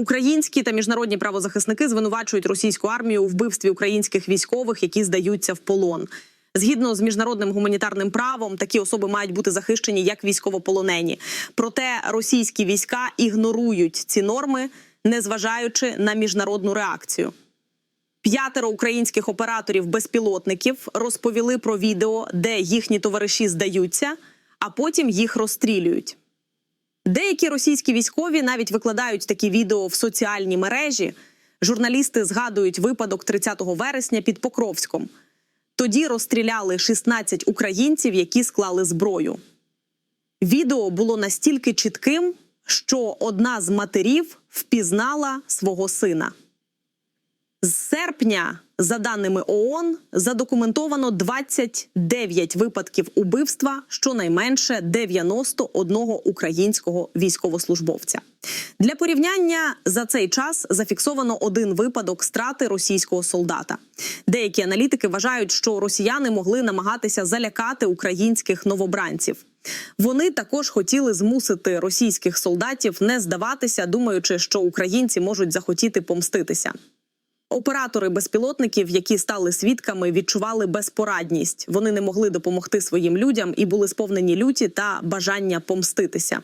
Українські та міжнародні правозахисники звинувачують російську армію у вбивстві українських військових, які здаються в полон. Згідно з міжнародним гуманітарним правом, такі особи мають бути захищені як військовополонені. Проте російські війська ігнорують ці норми, незважаючи на міжнародну реакцію. П'ятеро українських операторів безпілотників розповіли про відео, де їхні товариші здаються, а потім їх розстрілюють. Деякі російські військові навіть викладають такі відео в соціальні мережі. Журналісти згадують випадок 30 вересня під Покровськом. Тоді розстріляли 16 українців, які склали зброю. Відео було настільки чітким, що одна з матерів впізнала свого сина. З серпня, за даними ООН, задокументовано 29 випадків убивства, щонайменше 91 українського військовослужбовця. Для порівняння за цей час зафіксовано один випадок страти російського солдата. Деякі аналітики вважають, що росіяни могли намагатися залякати українських новобранців. Вони також хотіли змусити російських солдатів не здаватися, думаючи, що українці можуть захотіти помститися. Оператори безпілотників, які стали свідками, відчували безпорадність. Вони не могли допомогти своїм людям і були сповнені люті та бажання помститися.